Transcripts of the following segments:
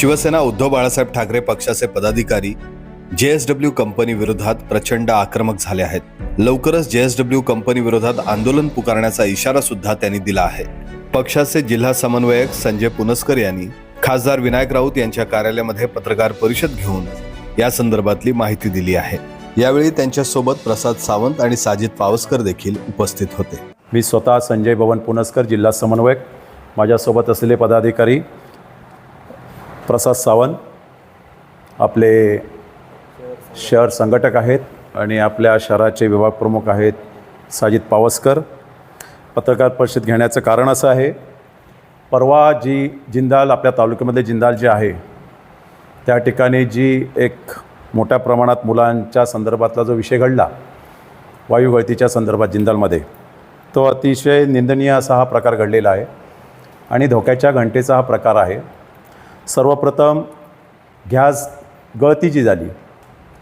शिवसेना उद्धव बाळासाहेब ठाकरे पक्षाचे पदाधिकारी JSW company विरोधात प्रचंड आक्रमक झाले आहेत. लवकरच जेएसडब्ल्यू कंपनी विरोधात आंदोलन पुकारण्याचा इशारा सुद्धा त्यांनी दिला आहे. पक्षाचे जिल्हा समन्वयक संजय पुनस्कर यांनी खासदार विनायक राऊत यांच्या कार्यालयामध्ये पत्रकार परिषद घेऊन या संदर्भातली माहिती दिली आहे. यावेळी त्यांच्यासोबत प्रसाद सावंत आणि साजिद पावसकर देखील उपस्थित होते. मी स्वतः संजय भवन पुनस्कर जिल्हा समन्वयक माझ्यासोबत असलेले पदाधिकारी प्रसाद सावंत आपले शहर संघटक आहेत आणि आपल्या शहराचे विभाग प्रमुख आहेत साजिद पावसकर. पत्रकार परिषद घेण्याचं कारण असं आहे परवा जी जिंदाल आपल्या तालुक्यामध्ये जिंदाल जी आहे त्या ठिकाणी जी एक मोठ्या प्रमाणात मुलांच्या संदर्भातला जो विषय घडला वायुगळतीच्या संदर्भात जिंदालमध्ये तो अतिशय निंदनीय असा हा प्रकार घडलेला आहे आणि धोक्याच्या घंटेचा हा प्रकार आहे. सर्वप्रथम गॅस गळती जी झाली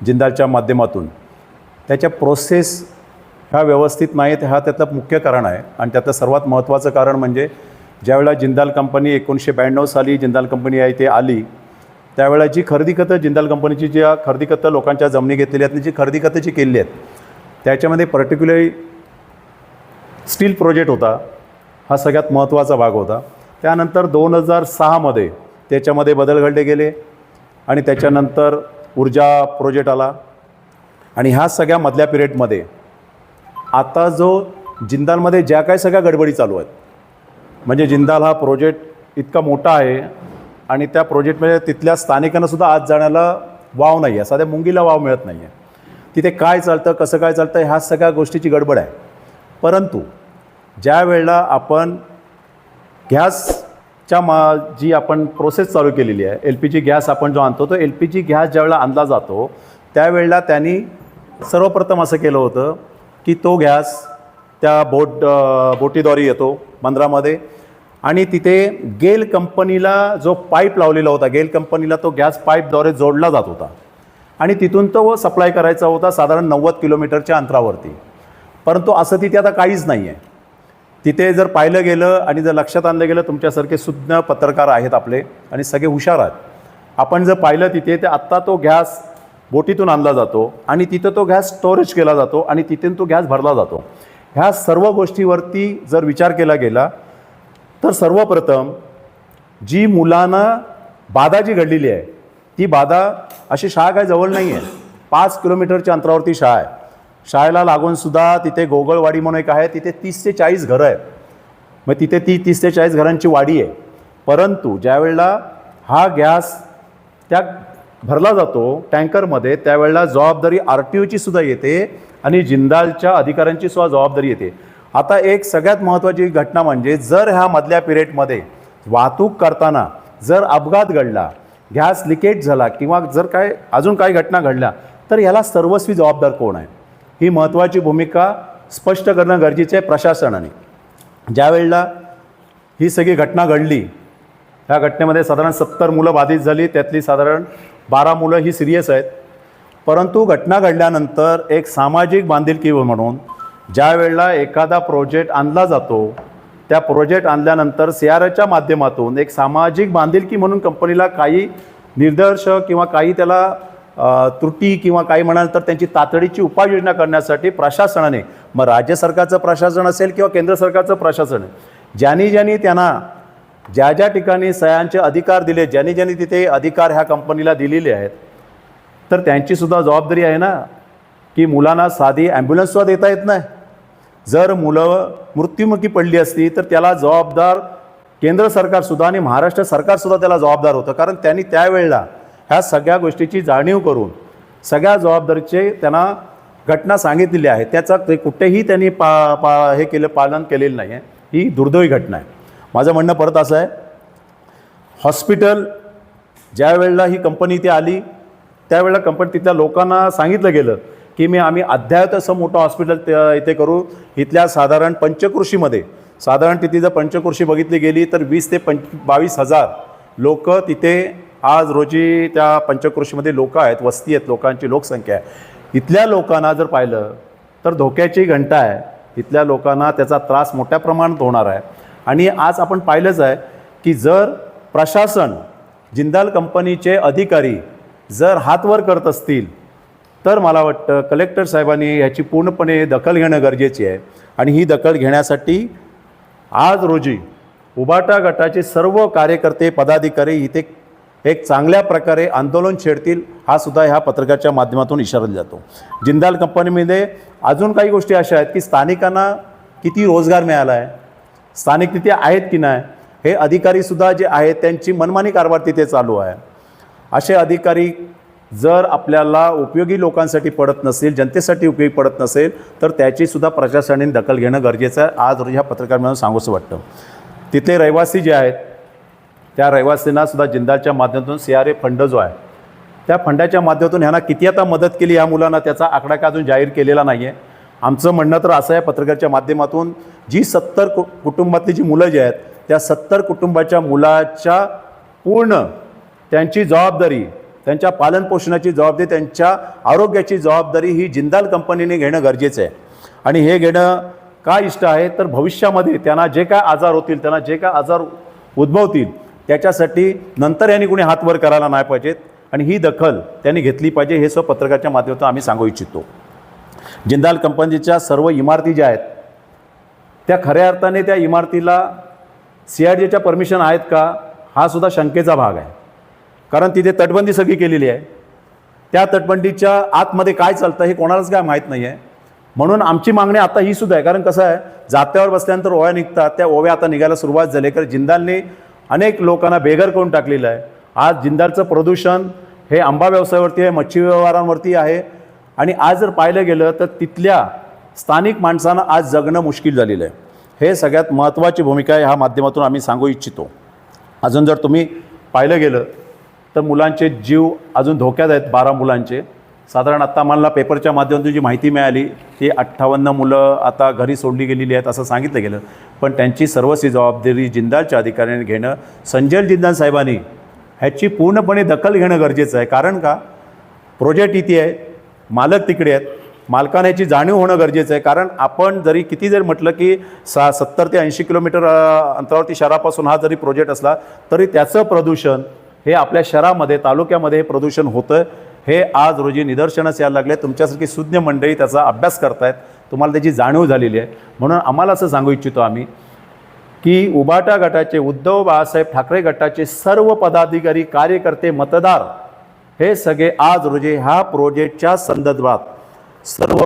जिंदालच्या माध्यमातून. त्याच्या प्रोसेस ह्या व्यवस्थित नाहीत हा त्यातलं मुख्य कारण आहे. आणि त्यातलं सर्वात महत्त्वाचं कारण म्हणजे ज्यावेळेला जिंदाल कंपनी एकोणीसशे ब्याण्णव साली जिंदाल कंपनी आहे ते आली त्यावेळेला जी खरेदी खतं जिंदाल कंपनीची ज्या खरेदी खतं लोकांच्या जमिनी घेतलेली आहेत आणि जी खरेदी खतं जी केली आहेत त्याच्यामध्ये पर्टिक्युलरली स्टील प्रोजेक्ट होता. हा सगळ्यात महत्त्वाचा भाग होता. त्यानंतर दोन हजार सहामध्ये त्याच्यामध्ये बदल घडले गेले आणि त्याच्यानंतर ऊर्जा प्रोजेक्ट आला. आणि ह्या सगळ्या मधल्या पिरियडमध्ये आता जो जिंदालमध्ये ज्या काही सगळ्या गडबडी चालू आहेत म्हणजे जिंदाल हा प्रोजेक्ट इतका मोठा आहे आणि त्या प्रोजेक्टमध्ये तिथल्या स्थानिकांनासुद्धा आज जाण्याला वाव नाही आहे साध्या मुंगीला वाव मिळत नाही आहे. तिथे काय चालतं कसं काय चालतं ह्या सगळ्या गोष्टीची गडबड आहे. परंतु ज्या वेळेला आपण च्या मा जी आपण प्रोसेस चालू केलेली आहे एल पी जी गॅस आपण जो आणतो तो एल पी जी गॅस ज्यावेळेला आणला जातो त्यावेळेला त्यांनी सर्वप्रथम असं केलं होतं की तो गॅस त्या बोट बोटीद्वारे येतो बंदरामध्ये आणि तिथे गेल कंपनीला जो पाईप लावलेला होता गेल कंपनीला तो गॅस पाईपद्वारे जोडला जात होता. आणि तिथून तो सप्लाय करायचा होता साधारण नव्वद किलोमीटरच्या अंतरावरती. परंतु असं तिथे आता काहीच नाही आहे तिथे जर पाहिलं गेलं आणि जर लक्षात आणलं गेलं तुमच्यासारखे सुज्ञ पत्रकार आहेत आपले आणि सगळे हुशार आहेत. आपण जर पाहिलं तिथे तर आत्ता तो गॅस बोटीतून आणला जातो आणि तिथं तो गॅस स्टोरेज केला जातो आणि तिथून तो गॅस भरला जातो. ह्या सर्व गोष्टीवरती जर विचार केला गेला तर सर्वप्रथम जी मुलांना बाधा जी घडलेली आहे ती बाधा अशी शाळा काय जवळ नाही आहे पाच किलोमीटरच्या अंतरावरती शाळा आहे. शाळेला लागूनसुद्धा तिथे गोगळवाडी म्हणून एक आहे तिथे तीस ते चाळीस घरं आहेत. मग तिथे ती तीस ते चाळीस घरांची वाडी आहे. परंतु ज्यावेळेला हा गॅस त्या भरला जातो टँकरमध्ये त्यावेळेला जबाबदारी आर टी ओची सुद्धा येते आणि जिंदालच्या अधिकाऱ्यांची सुद्धा जबाबदारी येते. आता एक सगळ्यात महत्त्वाची घटना म्हणजे जर ह्या मधल्या पिरियडमध्ये वाहतूक करताना जर अपघात घडला गॅस लिकेज झाला किंवा जर काय अजून काही घटना घडल्या तर ह्याला सर्वस्वी जबाबदार कोण आहे? ही महत्त्वाची भूमिका स्पष्ट करणं गरजेचं आहे प्रशासनाने. ज्यावेळेला ही सगळी घटना घडली ह्या घटनेमध्ये साधारण सत्तर मुलं बाधित झाली त्यातली साधारण बारा मुलं ही सिरियस आहेत. परंतु घटना घडल्यानंतर एक सामाजिक बांधिलकी म्हणून ज्या वेळेला एखादा प्रोजेक्ट आणला जातो त्या प्रोजेक्ट आणल्यानंतर सी आर एच्या माध्यमातून एक सामाजिक बांधिलकी म्हणून कंपनीला काही निर्देश किंवा काही त्याला त्रुटी किंवा काही म्हणाल तर त्यांची तातडीची उपाययोजना करण्यासाठी प्रशासनाने मग राज्य सरकारचं प्रशासन असेल किंवा केंद्र सरकारचं प्रशासन ज्यांनी ज्यांनी त्यांना ज्या ज्या ठिकाणी सह्यांचे अधिकार दिले ज्यांनी ज्यांनी तिथे अधिकार ह्या कंपनीला दिलेले आहेत तर त्यांचीसुद्धा जबाबदारी आहे ना की मुलांना साधी ॲम्ब्युलन्ससुद्धा देता येत नाही. जर मुलं मृत्युमुखी पडली असती तर त्याला जबाबदार केंद्र सरकारसुद्धा आणि महाराष्ट्र सरकारसुद्धा त्याला जबाबदार होतं कारण त्यांनी त्यावेळेला ह्या सगळ्या गोष्टीची जाणीव करून सगळ्या जबाबदारीचे त्यांना घटना सांगितलेली आहे. त्याचा ते कुठेही त्यांनी पा पा हे केलं पालन केलेलं नाही आहे. ही दुर्दैवी घटना आहे. माझं म्हणणं परत असं आहे हॉस्पिटल ज्या वेळेला ही कंपनी इथे आली त्यावेळेला कंपनी तिथल्या लोकांना सांगितलं गेलं की मी आम्ही अध्यायत असं मोठं हॉस्पिटल इथे करू. इथल्या साधारण पंचकृषीमध्ये साधारण तिथे जर पंचकृषी बघितली गेली तर वीस ते पंच बावीस हजार लोक तिथे आज रोजी त्या पंचकृषीमध्ये लोक आहेत वस्ती आहेत लोकांची लोकसंख्या आहे. इथल्या लोकांना जर पाहिलं तर धोक्याची घंटा आहे. इथल्या लोकांना त्याचा त्रास मोठ्या प्रमाणात होणार आहे. आणि आज आपण पाहिलंच आहे की जर प्रशासन जिंदाल कंपनीचे अधिकारी जर हातवर करत असतील तर मला वाटतं कलेक्टर साहेबांनी ह्याची पूर्णपणे दखल घेणं गरजेची आहे. आणि ही दखल घेण्यासाठी आज रोजी उबाटा गटाचे सर्व कार्यकर्ते पदाधिकारी इथे एक चांगल्या प्रकारे आंदोलन छेडतील हा सुद्धा ह्या पत्रकाच्या माध्यमातून इशारा दिला जातो. जिंदाल कंपनीमध्ये अजून काही गोष्टी अशा आहेत की स्थानिकांना किती रोजगार मिळाला आहे स्थानिक तिथे आहेत की नाही हे अधिकारीसुद्धा जे आहेत त्यांची मनमानी कारभार तिथे चालू आहे. असे अधिकारी जर आपल्याला उपयोगी लोकांसाठी पडत नसेल जनतेसाठी उपयोगी पडत नसेल तर त्याचीसुद्धा प्रशासनाने दखल घेणं गरजेचं आहे. आज ह्या पत्रकार म्हणून सांगूसं वाटतं. तिथले रहिवासी जे आहेत त्या रहिवासींना सुद्धा जिंदालच्या माध्यमातून सी आर ए फंड जो आहे त्या फंडाच्या माध्यमातून ह्यांना किती आता मदत केली या मुलांना त्याचा आकडा का अजून जाहीर केलेला नाही आहे आमचं म्हणणं तर असं आहे पत्रकारच्या माध्यमातून जी सत्तर कु कुटुंबातली जी मुलं जी आहेत त्या सत्तर कुटुंबाच्या मुलाच्या पूर्ण त्यांची जबाबदारी त्यांच्या पालनपोषणाची जबाबदारी त्यांच्या आरोग्याची जबाबदारी ही जिंदाल कंपनीने घेणं गरजेचं आहे. आणि हे घेणं का इष्ट आहे? तर भविष्यामध्ये त्यांना जे काय आजार होतील त्यांना जे काय आजार उद्भवतील त्याच्यासाठी नंतर यांनी कुणी हात वर करायला नाही पाहिजेत. आणि ही दखल त्यांनी घेतली पाहिजे हे सर्व पत्रकाच्या माध्यमातून आम्ही सांगू इच्छितो. जिंदाल कंपनीच्या सर्व इमारती ज्या आहेत त्या खऱ्या अर्थाने त्या इमारतीला सी आर डीच्या परमिशन आहेत का हा सुद्धा शंकेचा भाग आहे. कारण तिथे तटबंदी सगळी केलेली आहे. त्या तटबंदीच्या आतमध्ये काय चालतं हे कोणालाच काय माहीत नाही आहे म्हणून आमची मागणी आता ही सुद्धा आहे. कारण कसं आहे जात्यावर बसल्यानंतर ओव्या निघतात त्या ओव्या आता निघायला सुरुवात झाली कारण जिंदालने अनेक लोकांना बेघर करून टाकलेलं आहे. आज जिंदालचं प्रदूषण हे आंबा व्यवसायावरती आहे मच्छी व्यवहारांवरती आहे. आणि आज जर पाहिलं गेलं तर तिथल्या स्थानिक माणसांना आज जगणं मुश्किल झालेलं आहे. हे सगळ्यात महत्त्वाची भूमिका आहे ह्या माध्यमातून आम्ही सांगू इच्छितो. अजून जर तुम्ही पाहिलं गेलं तर मुलांचे जीव अजून धोक्यात आहेत बारा मुलांचे. साधारण आत्ता आम्हाला पेपरच्या माध्यमातून जी माहिती मिळाली ती अठ्ठावन्न मुलं आता घरी सोडली गेलेली आहेत असं सांगितलं गेलं. पण त्यांची सर्वस्वी जबाबदारी जिंदालच्या अधिकाऱ्याने घेणं संजय जिंदाल साहेबांनी ह्याची पूर्णपणे दखल घेणं गरजेचं आहे. कारण का? प्रोजेक्ट इथे आहे मालक तिकडे आहेत मालकाने याची जाणीव होणं गरजेचं आहे. कारण आपण जरी किती जर म्हटलं की सा सत्तर ते ऐंशी किलोमीटर अंतरावरती शहरापासून हा जरी प्रोजेक्ट असला तरी त्याचं प्रदूषण हे आपल्या शहरामध्ये तालुक्यामध्ये हे प्रदूषण होतं हे आज रोजी निदर्शनास यायला लागले. तुमच्यासारखी सुज्ञ मंडळी त्याचा अभ्यास करतायत. तुम्हाला त्याची जाणीव झालेली आहे. म्हणून आम्हाला असं सांगू इच्छितो आम्ही की उबाटा गटाचे उद्धव बाळासाहेब ठाकरे गटाचे सर्व पदाधिकारी कार्यकर्ते मतदार हे सगळे आज रोजी ह्या प्रोजेक्टच्या संदर्भात सर्व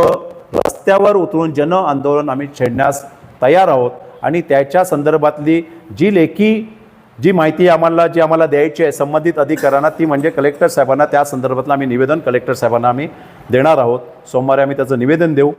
रस्त्यावर उतरून जन आंदोलन आम्ही छेडण्यास तयार आहोत. आणि त्याच्या संदर्भातली जी लेखी जी माहिती आम्हाला जी आम्हाला द्यायची आहे संबंधित अधिकाऱ्यांना ती म्हणजे कलेक्टर साहेबांना. त्या संदर्भातलं आम्ही निवेदन कलेक्टर साहेबांना आम्ही देणार आहोत. सोमवारी आम्ही त्याचं निवेदन देऊ.